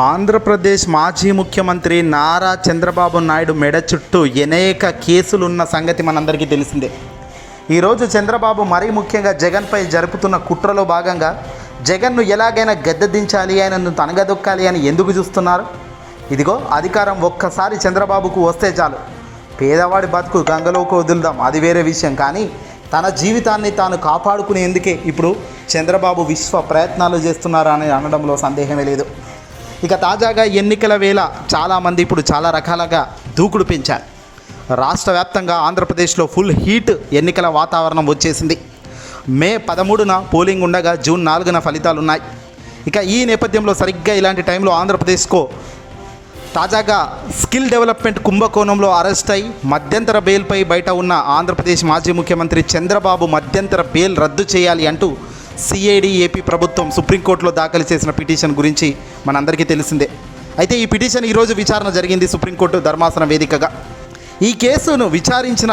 ఆంధ్రప్రదేశ్ మాజీ ముఖ్యమంత్రి నారా చంద్రబాబు నాయుడు మెడ చుట్టూ అనేక కేసులున్న సంగతి మనందరికీ తెలిసిందే. ఈరోజు చంద్రబాబు మరీ ముఖ్యంగా జగన్పై జరుపుతున్న కుట్రలో భాగంగా జగన్ను ఎలాగైనా గద్దెదించాలి ఆయనను తనగదొక్కాలి అని ఎందుకు చూస్తున్నారు? ఇదిగో అధికారం ఒక్కసారి చంద్రబాబుకు వస్తే చాలు. పేదవాడి బతుకు గంగలోకి వదులుదాం అది వేరే విషయం. కానీ తన జీవితాన్ని తాను కాపాడుకునేందుకే ఇప్పుడు చంద్రబాబు విశ్వ ప్రయత్నాలు చేస్తున్నారని అని అనడంలో సందేహమే లేదు. ఇక తాజాగా ఎన్నికల వేళ చాలామంది ఇప్పుడు చాలా రకాలుగా దూకుడు పెంచారు. రాష్ట్ర వ్యాప్తంగా ఆంధ్రప్రదేశ్లో ఫుల్ హీట్ ఎన్నికల వాతావరణం వచ్చేసింది. మే పదమూడున పోలింగ్ ఉండగా జూన్ నాలుగున ఫలితాలు ఉన్నాయి ఇక ఈ నేపథ్యంలో సరిగ్గా ఇలాంటి టైంలో ఆంధ్రప్రదేశ్కు తాజాగా స్కిల్ డెవలప్మెంట్ కుంభకోణంలో అరెస్ట్ అయి మధ్యంతర బెయిల్పై బయట ఉన్న ఆంధ్రప్రదేశ్ మాజీ ముఖ్యమంత్రి చంద్రబాబు మధ్యంతర బెయిల్ రద్దు చేయాలి అంటూ సిఐడి ఏపీ ప్రభుత్వం సుప్రీంకోర్టులో దాఖలు చేసిన పిటిషన్ గురించి మనందరికీ తెలిసిందే. అయితే ఈ పిటిషన్ ఈరోజు విచారణ జరిగింది సుప్రీంకోర్టు ధర్మాసనం వేదికగా. ఈ కేసును విచారించిన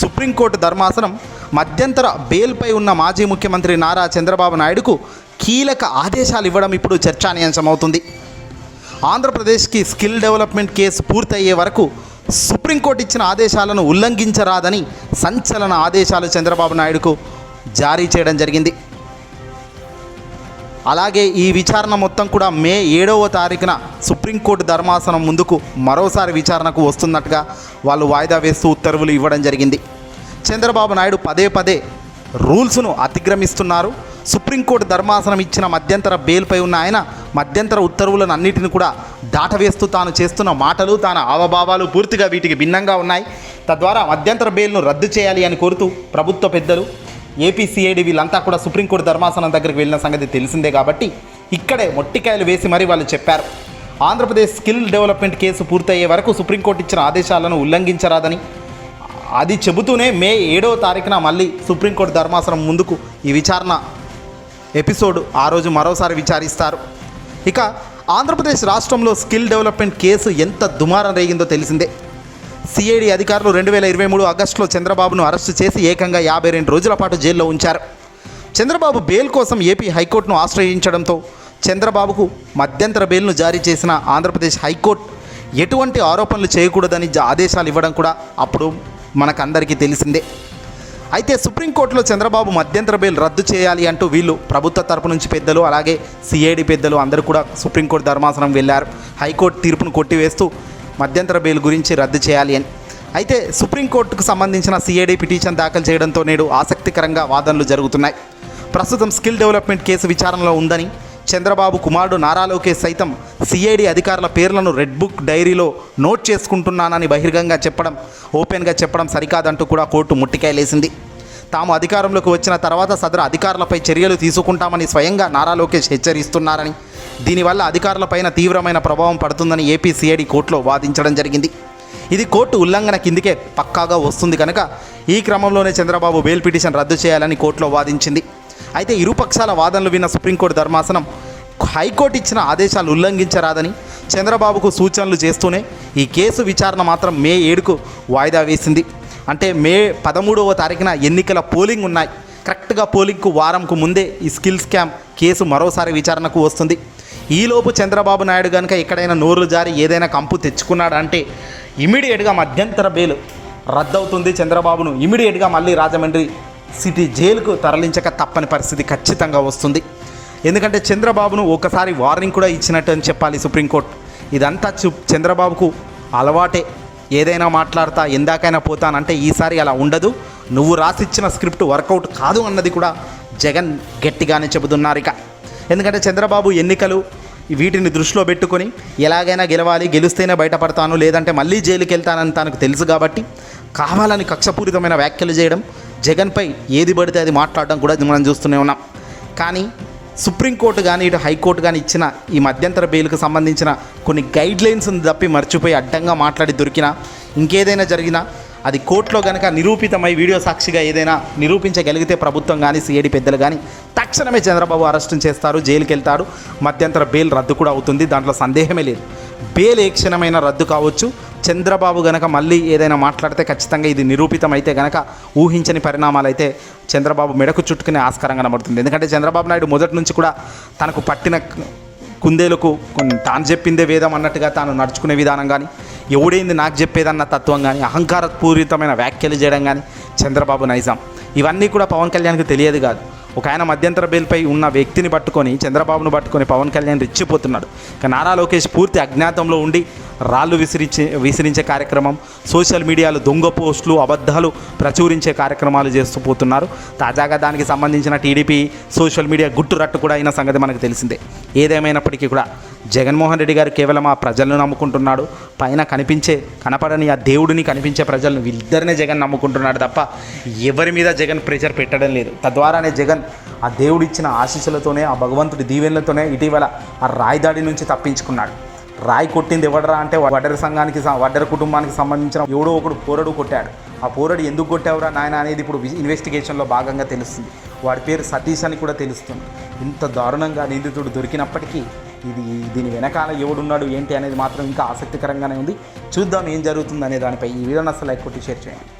సుప్రీంకోర్టు ధర్మాసనం మధ్యంతర బెయిల్పై ఉన్న మాజీ ముఖ్యమంత్రి నారా చంద్రబాబు నాయుడుకు కీలక ఆదేశాలు ఇవ్వడం ఇప్పుడు చర్చానీయాంశమవుతుంది. ఆంధ్రప్రదేశ్కి స్కిల్ డెవలప్మెంట్ కేసు పూర్తయ్యే వరకు సుప్రీంకోర్టు ఇచ్చిన ఆదేశాలను ఉల్లంఘించరాదని సంచలన ఆదేశాలు చంద్రబాబు నాయుడుకు జారీ చేయడం జరిగింది. అలాగే ఈ విచారణ మొత్తం కూడా మే ఏడవ తారీఖున సుప్రీంకోర్టు ధర్మాసనం ముందుకు మరోసారి విచారణకు వస్తున్నట్టుగా వాళ్ళు వాయిదా వేస్తూ ఉత్తర్వులు ఇవ్వడం జరిగింది. చంద్రబాబు నాయుడు పదే పదే రూల్స్ను అతిక్రమిస్తున్నారు. సుప్రీంకోర్టు ధర్మాసనం ఇచ్చిన మధ్యంతర బెయిల్పై ఉన్న ఆయన మధ్యంతర ఉత్తర్వులను అన్నిటిని కూడా దాటవేస్తూ తాను చేస్తున్న మాటలు తాను ఆవభావాలు పూర్తిగా వీటికి భిన్నంగా ఉన్నాయి. తద్వారా మధ్యంతర బెయిల్ను రద్దు చేయాలి అని కోరుతూ ప్రభుత్వ పెద్దలు ఏపీసీఐడి వీళ్ళంతా కూడా సుప్రీంకోర్టు ధర్మాసనం దగ్గరికి వెళ్ళిన సంగతి తెలిసిందే కాబట్టి ఇక్కడే మొట్టికాయలు వేసి మరీ వాళ్ళు చెప్పారు. ఆంధ్రప్రదేశ్ స్కిల్ డెవలప్మెంట్ కేసు పూర్తయ్యే వరకు సుప్రీంకోర్టు ఇచ్చిన ఆదేశాలను ఉల్లంఘించరాదని అది చెబుతూనే మే ఏడవ తారీఖున మళ్ళీ సుప్రీంకోర్టు ధర్మాసనం ముందుకు ఈ విచారణ ఎపిసోడ్ ఆ రోజు మరోసారి విచారిస్తారు. ఇక ఆంధ్రప్రదేశ్ రాష్ట్రంలో స్కిల్ డెవలప్మెంట్ కేసు ఎంత దుమారం రేగిందో తెలిసిందే. సిఐడి అధికారులు రెండు వేల ఇరవై మూడు ఆగస్టులో చంద్రబాబును అరెస్టు చేసి ఏకంగా యాభై రెండు రోజుల పాటు జైల్లో ఉంచారు. చంద్రబాబు బెయిల్ కోసం ఏపీ హైకోర్టును ఆశ్రయించడంతో చంద్రబాబుకు మధ్యంతర బెయిల్ను జారీ చేసిన ఆంధ్రప్రదేశ్ హైకోర్టు ఎటువంటి ఆరోపణలు చేయకూడదని ఆదేశాలు ఇవ్వడం కూడా అప్పుడు మనకందరికీ తెలిసిందే. అయితే సుప్రీంకోర్టులో చంద్రబాబు మధ్యంతర బెయిల్ రద్దు చేయాలి అంటూ వీళ్ళు ప్రభుత్వ తరపు నుంచి పెద్దలు అలాగే సిఐడి పెద్దలు అందరూ కూడా సుప్రీంకోర్టు ధర్మాసనం వెళ్ళారు. హైకోర్టు తీర్పును కొట్టివేస్తూ మధ్యంతర బెయిల్ గురించి రద్దు చేయాలి అని. అయితే సుప్రీంకోర్టుకు సంబంధించిన సిఐడి పిటిషన్ దాఖలు చేయడంతో నేడు ఆసక్తికరంగా వాదనలు జరుగుతున్నాయి. ప్రస్తుతం స్కిల్ డెవలప్మెంట్ కేసు విచారణలో ఉందని చంద్రబాబు కుమారుడు నారా లోకేష్ సైతం సిఐడి అధికారుల పేర్లను రెడ్ బుక్ డైరీలో నోట్ చేసుకుంటున్నానని బహిర్గంగా చెప్పడం ఓపెన్గా చెప్పడం సరికాదంటూ కూడా కోర్టు ముట్టికాయలేసింది. తాము అధికారంలోకి వచ్చిన తర్వాత సదరు అధికారులపై చర్యలు తీసుకుంటామని స్వయంగా నారా లోకేష్ హెచ్చరిస్తున్నారని దీనివల్ల అధికారులపైన తీవ్రమైన ప్రభావం పడుతుందని ఏపీ సిఐడి కోర్టులో వాదించడం జరిగింది. ఇది కోర్టు ఉల్లంఘన కిందికే పక్కాగా వస్తుంది కనుక ఈ క్రమంలోనే చంద్రబాబు బెయిల్ పిటిషన్ రద్దు చేయాలని కోర్టులో వాదించింది. అయితే ఇరుపక్షాల వాదనలు విన్న సుప్రీంకోర్టు ధర్మాసనం హైకోర్టు ఇచ్చిన ఆదేశాలు ఉల్లంఘించరాదని చంద్రబాబుకు సూచనలు చేస్తూనే ఈ కేసు విచారణ మాత్రం మే ఏడుకు వాయిదా వేసింది. అంటే మే పదమూడవ తారీఖున ఎన్నికల పోలింగ్ ఉన్నాయి. కరెక్ట్గా పోలింగ్కు వారంకు ముందే ఈ స్కిల్ స్కామ్ కేసు మరోసారి విచారణకు వస్తుంది. ఈలోపు చంద్రబాబు నాయుడు కనుక ఎక్కడైనా నోరులు జారి ఏదైనా కంపు తెచ్చుకున్నాడంటే ఇమీడియట్గా మధ్యంతర బెయిల్ రద్దవుతుంది చంద్రబాబును. ఇమీడియట్గా మళ్ళీ రాజమండ్రి సిటీ జైలుకు తరలించక తప్పని పరిస్థితి ఖచ్చితంగా వస్తుంది. ఎందుకంటే చంద్రబాబును ఒకసారి వార్నింగ్ కూడా ఇచ్చినట్టు అని చెప్పాలి సుప్రీంకోర్టు. ఇదంతా చు చంద్రబాబుకు అలవాటే. ఏదైనా మాట్లాడతా ఎందాకైనా పోతానంటే ఈసారి అలా ఉండదు. నువ్వు రాసిచ్చిన స్క్రిప్ట్ వర్కౌట్ కాదు అన్నది కూడా జగన్ గట్టిగానే చెబుతున్నారు ఇక. ఎందుకంటే చంద్రబాబు ఎన్నికలు వీటిని దృష్టిలో పెట్టుకొని ఎలాగైనా గెలవాలి గెలిస్తేనే బయటపడతాను లేదంటే మళ్ళీ జైలుకి వెళ్తానని తనకు తెలుసు కాబట్టి కావాలని కక్షపూరితమైన వ్యాఖ్యలు చేయడం జగన్పై ఏది పడితే అది మాట్లాడడం కూడా మనం చూస్తూనే ఉన్నాం. కానీ సుప్రీంకోర్టు కానీ ఇటు హైకోర్టు కానీ ఇచ్చిన ఈ మధ్యంతర బెయిల్కు సంబంధించిన కొన్ని గైడ్లైన్స్ తప్పి మర్చిపోయి అడ్డంగా మాట్లాడి దొరికినా ఇంకేదైనా జరిగినా అది కోర్టులో కనుక నిరూపితమై వీడియో సాక్షిగా ఏదైనా నిరూపించగలిగితే ప్రభుత్వం కానీ సిఐడి పెద్దలు కానీ తక్షణమే చంద్రబాబు అరెస్టు చేస్తారు జైలుకి వెళ్తారు మధ్యంతర బెయిల్ రద్దు కూడా అవుతుంది దాంట్లో సందేహమే లేదు. బెయిల్ ఏ క్షణమైనా రద్దు కావచ్చు. చంద్రబాబు గనక మళ్ళీ ఏదైనా మాట్లాడితే ఖచ్చితంగా ఇది నిరూపితమైతే గనక ఊహించని పరిణామాలు అయితే చంద్రబాబు మెడకు చుట్టుకునే ఆస్కారం కనబడుతుంది. ఎందుకంటే చంద్రబాబు నాయుడు మొదటి నుంచి కూడా తనకు పట్టిన కుందేలకు తాను చెప్పిందే వేదం అన్నట్టుగా తాను నడుచుకునే విధానం కానీ ఎవడేంది నాకు చెప్పేదన్న తత్వం కానీ అహంకారపూరితమైన వ్యాఖ్యలు చేయడం కానీ చంద్రబాబు నైజాం. ఇవన్నీ కూడా పవన్ కళ్యాణ్కి తెలియదు కాదు. ఒక ఆయన మధ్యంతర బెయిల్పై ఉన్న వ్యక్తిని పట్టుకొని చంద్రబాబును పట్టుకొని పవన్ కళ్యాణ్ రెచ్చిపోతున్నాడు. ఇక నారా లోకేష్ పూర్తి అజ్ఞాతంలో ఉండి రాళ్ళు విసిరించే విసిరించే కార్యక్రమం సోషల్ మీడియాలో దొంగ పోస్టులు అబద్ధాలు ప్రచురించే కార్యక్రమాలు చేస్తూ పోతున్నారు. తాజాగా దానికి సంబంధించిన టీడీపీ సోషల్ మీడియా గుట్టు రట్టు కూడా అయిన సంగతి మనకు తెలిసిందే. ఏదేమైనప్పటికీ కూడా జగన్మోహన్ రెడ్డి గారు కేవలం ఆ ప్రజలను నమ్ముకుంటున్నాడు. పైన కనిపించే కనపడని ఆ దేవుడిని కనిపించే ప్రజలను వీళ్ళిద్దరినే జగన్ నమ్ముకుంటున్నాడు తప్ప ఎవరి మీద జగన్ ప్రెషర్ పెట్టడం లేదు. తద్వారానే జగన్ ఆ దేవుడిచ్చిన ఆశీస్సులతోనే ఆ భగవంతుడి దీవెనలతోనే ఇటీవల ఆ రాయిదాడి నుంచి తప్పించుకున్నాడు. రాయి కొట్టింది ఎవడరా అంటే వడ్డర సంఘానికి వడ్డర కుటుంబానికి సంబంధించిన ఎవడో ఒకడు పోరడు కొట్టాడు. ఆ పోరడు ఎందుకు కొట్టావురా నాయన అనేది ఇప్పుడు ఇన్వెస్టిగేషన్లో భాగంగా తెలుస్తుంది. వాడి పేరు సతీష్ అని కూడా తెలుస్తుంది. ఇంత దారుణంగా నిందితుడు దొరికినప్పటికీ ఇది దీని వెనకాల ఎవడున్నాడు ఏంటి అనేది మాత్రం ఇంకా ఆసక్తికరంగానే ఉంది. చూద్దాం ఏం జరుగుతుంది అనే దానిపై ఈ వీడియోని అసలు లైక్ కొట్టి షేర్ చేయండి.